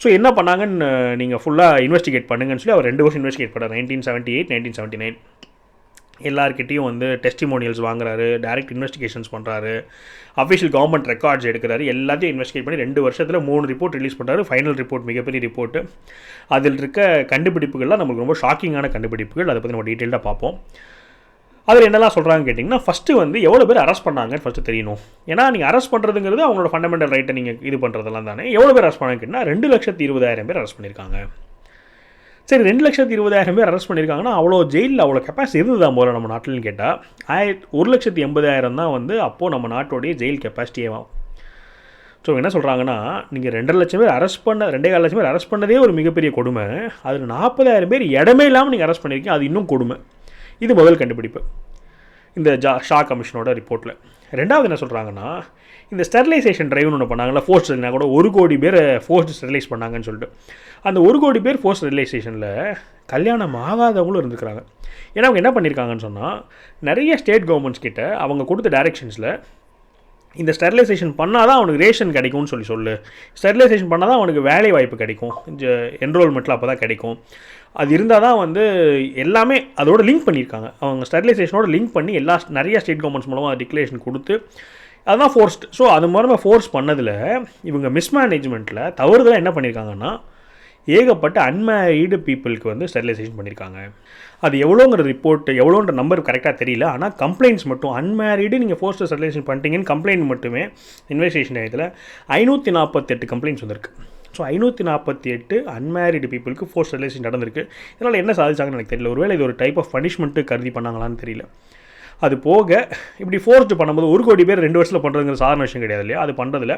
ஸோ என்ன பண்ணாங்கன்னு நீங்கள் ஃபுல்லாக இன்வெஸ்டிகேட் பண்ணுங்கன்னு சொல்லி அவர் ரெண்டு வருஷம் இன்வெஸ்டிகேட் பண்ணார். Nineteen seventy eight nineteen seventy nine எல்லாருக்கிட்டையும் வந்து டெஸ்டிமோனியல்ஸ் வாங்குறாரு டைரக்ட் இன்வெஸ்டிகேஷன்ஸ் பண்ணுறாரு அஃபிஷியல் கவர்மெண்ட் ரெக்கார்ட்ஸ் எடுக்கிறாரு. எல்லாத்தையும் இன்வெஸ்டிகேட் பண்ணி ரெண்டு வருஷத்தில் மூணு ரிப்போர்ட் ரிலீஸ் பண்ணுறாரு ஃபைனல் ரிப்போர்ட் மிகப்பெரிய ரிப்போர்ட்டு அதில் இருக்க கண்டுபிடிப்புகள்லாம் நமக்கு ரொம்ப ஷாக்கிங்கான கண்டுபிடிப்புகள். அதை பற்றி நம்ம டீட்டெயிலாக பார்ப்போம். அதில் என்னெல்லாம் சொல்கிறாங்க கேட்டிங்கன்னா ஃபஸ்ட்டு வந்து எவ்வளோ பேர் அரெஸ்ட் பண்ணாங்கன்னு ஃபஸ்ட்டு தெரியணும். ஏன்னா நீங்கள் அரெஸ்ட் பண்ணுறதுங்கிறது அவங்களோட ஃபண்டமெண்டல் ரைட்டை நீங்கள் இது பண்ணுறதெல்லாம் தானே. எவ்வளோ பேர் அரெஸ்ட் பண்ணாங்க கேட்டிங்கன்னா ரெண்டு லட்சத்தி இருபதாயிரம் பேர் அரெஸ்ட் பண்ணியிருக்காங்க. சரி ரெண்டு லட்சத்தி இருபதாயிரம் பேர் அரெஸ்ட் பண்ணியிருக்காங்கன்னா அவ்வளோ ஜெயிலில் அவ்வளோ கெப்பாசிட்டி இருந்ததான் போல நம்ம நாட்டில்னு கேட்டால் ஆய ஒரு லட்சத்தி எண்பதாயிரம் தான் வந்து அப்போது நம்ம நாட்டோடைய ஜெயில் கெப்பாசிட்டியே ஆகும் ஸோ என்ன சொல்கிறாங்கன்னா நீங்கள் ரெண்டரை லட்சம் பேர் அரெஸ்ட் பண்ண ரெண்டே கால் லட்சம் பேர் அரெஸ்ட் பண்ணதே ஒரு மிகப்பெரிய கொடுமை. அதில் நாற்பதாயிரம் பேர் இடமே இல்லாமல் நீங்கள் அரெஸ்ட் பண்ணியிருக்கீங்க அது இன்னும் கொடுமை. இது முதல் கண்டுபிடிப்பு. இந்த ஜா ஷா கமிஷனோட ரிப்போர்ட்டில் ரெண்டாவது என்ன சொல்கிறாங்கன்னா இந்த ஸ்டெர்லைசேஷன் ட்ரைவ்னு ஒன்று பண்ணாங்களா ஃபோர்ஸ் கூட ஒரு கோடி பேர் ஃபோர்ஸ் ஸ்டெர்லைஸ் பண்ணாங்கன்னு சொல்லிட்டு. அந்த ஒரு கோடி பேர் ஃபோர்ஸ் ஸ்டெர்லைசேஷனில் கல்யாணம் ஆகாதவங்களும் இருந்துக்கிறாங்க ஏன்னா அவங்க என்ன பண்ணியிருக்காங்கன்னு சொன்னால் நிறைய ஸ்டேட் கவர்மெண்ட்ஸ் கிட்ட அவங்க கொடுத்த டைரெக்ஷன்ஸில் இந்த ஸ்டெரிலைசேஷன் பண்ணால் தான் அவனுக்கு ரேஷன் கிடைக்கும்னு சொல்லி சொல்லு. ஸ்டெர்லைசேஷன் பண்ணால் தான் அவனுக்கு வேலை வாய்ப்பு கிடைக்கும். என்ரோல்மெண்ட்டில் அப்போ தான் கிடைக்கும். அது இருந்தால் தான் வந்து எல்லாமே அதோட லிங்க் பண்ணியிருக்காங்க. அவங்க ஸ்டெரிலைசேஷனோட லிங்க் பண்ணி எல்லா நிறைய ஸ்டேட் கவர்மெண்ட்ஸ் மூலமாக டிக்ளரேஷன் கொடுத்து அதுதான் ஃபோர்ஸ்ட் ஸோ அது மூலமாக ஃபோர்ஸ் பண்ணதில் இவங்க மிஸ்மேனேஜ்மெண்ட்டில் தவறுதலாக என்ன பண்ணியிருக்காங்கன்னா ஏகப்பட்ட அன்மேரீடு பீப்புளுக்கு வந்து ஸ்டெரிலைசேஷன் பண்ணியிருக்காங்க அது எவ்வளோங்கிற ரிப்போர்ட் எவ்வளோன்ற நம்பர் கரெக்டாக தெரியல. ஆனால் கம்ப்ளைண்ட்ஸ் மட்டும் அன்மேரீடு நீங்கள் ஃபோர்ஸ்ட் ஸ்டெரிலைசேஷன் பண்ணிட்டீங்கன்னு கம்ப்ளைண்ட் மட்டுமே இன்வெஸ்டிகேஷன் நேரத்தில் ஐநூற்றி நாற்பத்தெட்டு கம்ப்ளைண்ட்ஸ் வந்திருக்கு. ஸோ ஐநூற்றி நாற்பத்தி எட்டு அன்மேரிடு பீப்புளுக்கு ஃபோர்ஸ் ரிலேஷன் நடந்திருக்கு. இதனால் என்ன சாதிச்சாங்கன்னு எனக்கு தெரியல. ஒருவேளை இது ஒரு டைப் ஆஃப் பனிஷ்மெண்ட்டு கருதி பண்ணாங்களான்னு தெரியல. அது போக இப்படி ஃபோர்ஸ்டு பண்ணும்போது ஒரு கோடி பேர் ரெண்டு வருஷத்தில் பண்ணுறதுங்கிற சாதாரண விஷயம் கிடையாது இல்லையா? அது பண்ணுறதுல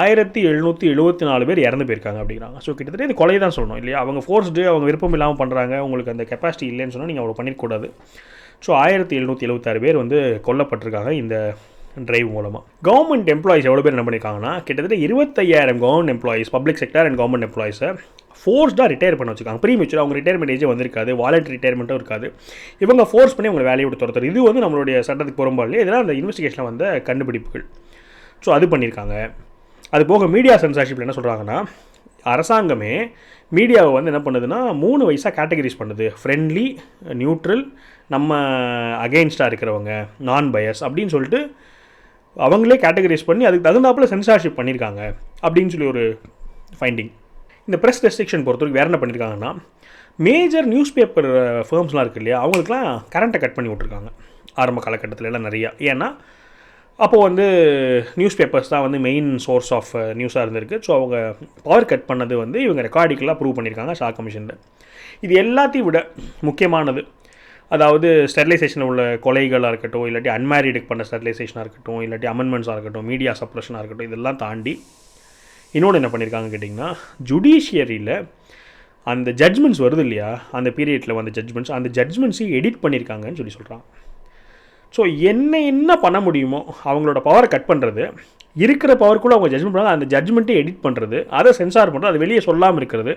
ஆயிரத்தி எழுநூற்றி எழுபத்தி நாலு பேர் இறந்து போயிருக்காங்க அப்படிங்கிறாங்க. ஸோ கிட்டத்தட்ட இது கொலை தான் சொல்லணும் இல்லையா? அவங்க ஃபோர்ஸ்டு அவங்க விருப்பம் இல்லாமல் பண்ணுறாங்க உங்களுக்கு அந்த கெப்பாசிட்டி இல்லைன்னு சொன்னால் நீங்கள் அவ்வளோ பண்ணிக்கூடாது ஸோ ஆயிரத்தி எழுநூற்றி எழுபத்தாறு பேர் வந்து கொல்லப்பட்டிருக்காங்க இந்த டிரைவ் மூலமாக கவர்மெண்ட் எம்ப்ளாயிஸ் எவ்வளோ பேர் என்ன பண்ணியிருக்காங்கன்னா கிட்டத்தட்ட இருபத்தையாயிரம் government employees public sector and government எம்ப்ளாயிஸை ஃபோர்ஸ்டாக ரிட்டையர் பண்ண வச்சுருக்காங்க ப்ரீ அவங்க ரிட்டையர்மெண்ட் ஏஜே வந்திருக்காது. வாலண்ட் ரிட்டையர்மெண்ட்டும் இருக்காது. இவங்க ஃபோர்ஸ் பண்ணி அவங்க வேலையை விட்டு துரத்துறது. இது வந்து நம்மளுடைய சட்டத்துக்கு புறம்பாலே இதெல்லாம் அந்த இன்வெஸ்டிகேஷனில் வந்த கண்டுபிடிப்புகள். ஸோ அது பண்ணியிருக்காங்க. அது போக மீடியா சென்சார்ஷிப்பில் என்ன சொல்கிறாங்கன்னா அரசாங்கமே மீடியாவை வந்து என்ன பண்ணுதுன்னா மூணு வயசாக கேட்டகரிஸ் பண்ணுது. ஃப்ரெண்ட்லி நியூட்ரல் நம்ம அகெயின்ஸ்டாக இருக்கிறவங்க நான் பயஸ் அப்படின்னு சொல்லிட்டு அவங்களே கேட்டகரைஸ் பண்ணி அதுக்கு தகுந்தாப்புல சென்சார்ஷிப் பண்ணியிருக்காங்க அப்படின்னு சொல்லி ஒரு ஃபைண்டிங் இந்த ப்ரெஸ் ரெஸ்ட்ரிக்ஷன் பொறுத்தவரைக்கும் வேறு என்ன பண்ணியிருக்காங்கன்னா மேஜர் நியூஸ் பேப்பர் ஃபேர்ம்ஸ்லாம் இருக்குது இல்லையா அவங்களுக்குலாம் கரண்ட்டை கட் பண்ணி விட்ருக்காங்க ஆரம்ப காலகட்டத்தில் எல்லாம் நிறையா. ஏன்னா அப்போது வந்து நியூஸ் பேப்பர்ஸ் தான் வந்து மெயின் சோர்ஸ் ஆஃப் நியூஸாக இருந்திருக்கு. ஸோ அவங்க பவர் கட் பண்ணது வந்து இவங்க ரெக்கார்டிக்கலாக ப்ரூவ் பண்ணியிருக்காங்க ஷா கமிஷனில் இது எல்லாத்தையும் விட முக்கியமானது அதாவது ஸ்டெரிலைசேஷனில் உள்ள கொலைகளாக இருக்கட்டும் இல்லாட்டி அன்மேரிடுக்கு பண்ண ஸ்டெரிலைசேஷனாக இருக்கட்டும் இல்லாட்டி அமெண்ட்மெண்ட்ஸாக இருக்கட்டும் மீடியா சப்ரஷனாக இருக்கட்டும் இதெல்லாம் தாண்டி இன்னொன்று என்ன பண்ணியிருக்காங்க கேட்டிங்கன்னா ஜுடிஷியரியில் அந்த ஜட்ஜ்மெண்ட்ஸ் வருது இல்லையா? அந்த பீரியடில் வந்த ஜட்ஜ்மெண்ட்ஸ் அந்த ஜட்ஜ்மெண்ட்ஸையும் எடிட் பண்ணியிருக்காங்கன்னு சொல்லி சொல்கிறான் ஸோ என்ன என்ன பண்ண முடியுமோ அவங்களோட பவரை கட் பண்ணுறது இருக்கிற பவர் கூட அவங்க ஜட்ஜ்மெண்ட் பண்ணாங்க அந்த ஜட்ஜ்மெண்ட்டை எடிட் பண்ணுறது அதை சென்சார் பண்ணுறது அது வெளியே சொல்லாமல் இருக்கிறது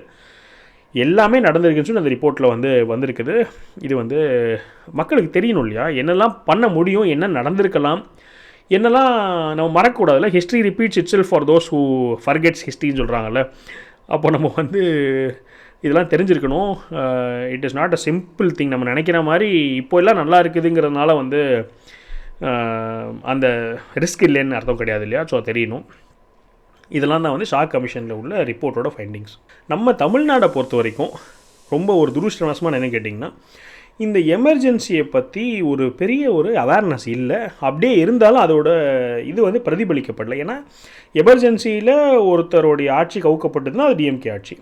எல்லாமே நடந்திருக்குன்னு சொல்லி அந்த ரிப்போர்ட்டில் வந்து வந்திருக்குது. இது வந்து மக்களுக்கு தெரியணும் இல்லையா? என்னெல்லாம் பண்ண முடியும் என்ன நடந்திருக்கலாம் என்னெல்லாம் நம்ம மறக்கக்கூடாதுல்ல? History repeats itself for those who forgets ஹிஸ்ட்ரின்னு சொல்கிறாங்கல்ல அப்போ நம்ம வந்து இதெல்லாம் தெரிஞ்சிருக்கணும். It is not a simple thing நம்ம நினைக்கிற மாதிரி இப்போ எல்லாம் நல்லா இருக்குதுங்கிறதுனால வந்து அந்த ரிஸ்க் இல்லைன்னு அர்த்தம் கிடையாது இல்லையா? ஸோ தெரியணும். இதெல்லாம் தான் வந்து ஷா கமிஷனில் உள்ள ரிப்போர்ட்டோட ஃபைண்டிங்ஸ் நம்ம தமிழ்நாடை பொறுத்த வரைக்கும் ரொம்ப ஒரு துருஷ்டவசமாக என்ன கேட்டிங்கன்னா இந்த எமர்ஜென்சியை பற்றி ஒரு பெரிய ஒரு அவேர்னஸ் இல்லை. அப்படியே இருந்தாலும் அதோட இது வந்து பிரதிபலிக்கப்படல. ஏன்னா எமர்ஜென்சியில் ஒருத்தருடைய ஆட்சி கவுக்கப்பட்டதுன்னா அது டிஎம்கே ஆட்சி.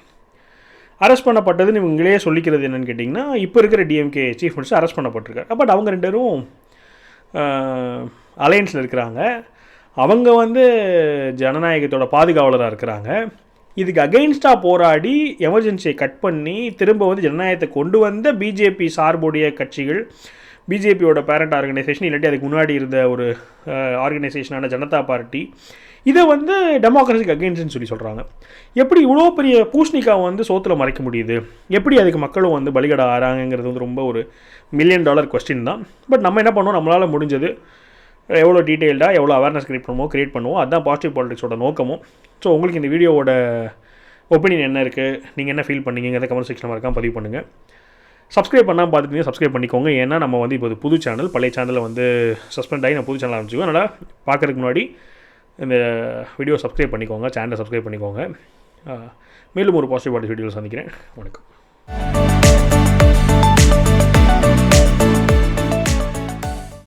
அரெஸ்ட் பண்ணப்பட்டதுன்னு இவங்களே சொல்லிக்கிறது என்னென்னு கேட்டிங்கன்னா இப்போ இருக்கிற டிஎம்கே சீஃப் மினிஸ்டர் அரெஸ்ட் பண்ணப்பட்டிருக்காரு. பட் அவங்க ரெண்டு பேரும் அலையன்ஸில் இருக்கிறாங்க. அவங்க வந்து ஜனநாயகத்தோட பாதுகாவலராக இருக்கிறாங்க. இதுக்கு அகெயின்ஸ்டாக போராடி எமர்ஜென்சியை கட் பண்ணி திரும்ப வந்து ஜனநாயகத்தை கொண்டு வந்த பிஜேபி சார்புடைய கட்சிகள் பிஜேபியோட பேரண்ட் ஆர்கனைசேஷன் இல்லாட்டி அதுக்கு முன்னாடி இருந்த ஒரு ஆர்கனைசேஷனான ஜனதா பார்ட்டி இதை வந்து டெமோக்ரஸிக்கு அகெயின்ஸ்ட்னு சொல்லி சொல்கிறாங்க எப்படி இவ்வளோ பெரிய பூஷ்ணிக்காவை வந்து சோத்தில் மறைக்க முடியுது? எப்படி அதுக்கு மக்களும் வந்து பலிகடா ஆறாங்கிறது வந்து ரொம்ப ஒரு மில்லியன் டாலர் கொஸ்டின் தான். பட் நம்ம என்ன பண்ணோம்? நம்மளால் முடிஞ்சது எவ்வளோ டீட்டெயில்டாக எவ்வளோ அவேர்னஸ் கிரியேட் பண்ணுவோம் கிரியேட் பண்ணுவோம் அதுதான் பாசிட்டிவ் பாலிடிக்ஸோட நோக்கமும். ஸோ உங்களுக்கு இந்த வீடியோவோட ஒப்பீனியன் என்ன இருக்குது நீங்கள் என்ன ஃபீல் பண்ணீங்கிறத கமெண்ட் செக்ஷனில் இருக்கா பதிவு பண்ணுங்கள் சப்ஸ்கிரைப் பண்ணால் பார்த்துட்டீங்க சப்ஸ்கிரைப் பண்ணிக்கோங்க. ஏன்னா நம்ம வந்து இப்போ புது சேனல் பழைய சேனலில் வந்து சஸ்பெண்ட் ஆகி நான் புது சேனல் ஆரம்பிச்சுக்கோம் அதனால் பார்க்குறதுக்கு முன்னாடி இந்த வீடியோ சப்ஸ்கிரைப் பண்ணிக்கோங்க சேனலை சப்ஸ்கிரைப் பண்ணிக்கோங்க. மேலும் ஒரு பாசிட்டிவ் பாலிடிக்ஸ் வீடியோவில் சந்திக்கிறேன். வணக்கம்.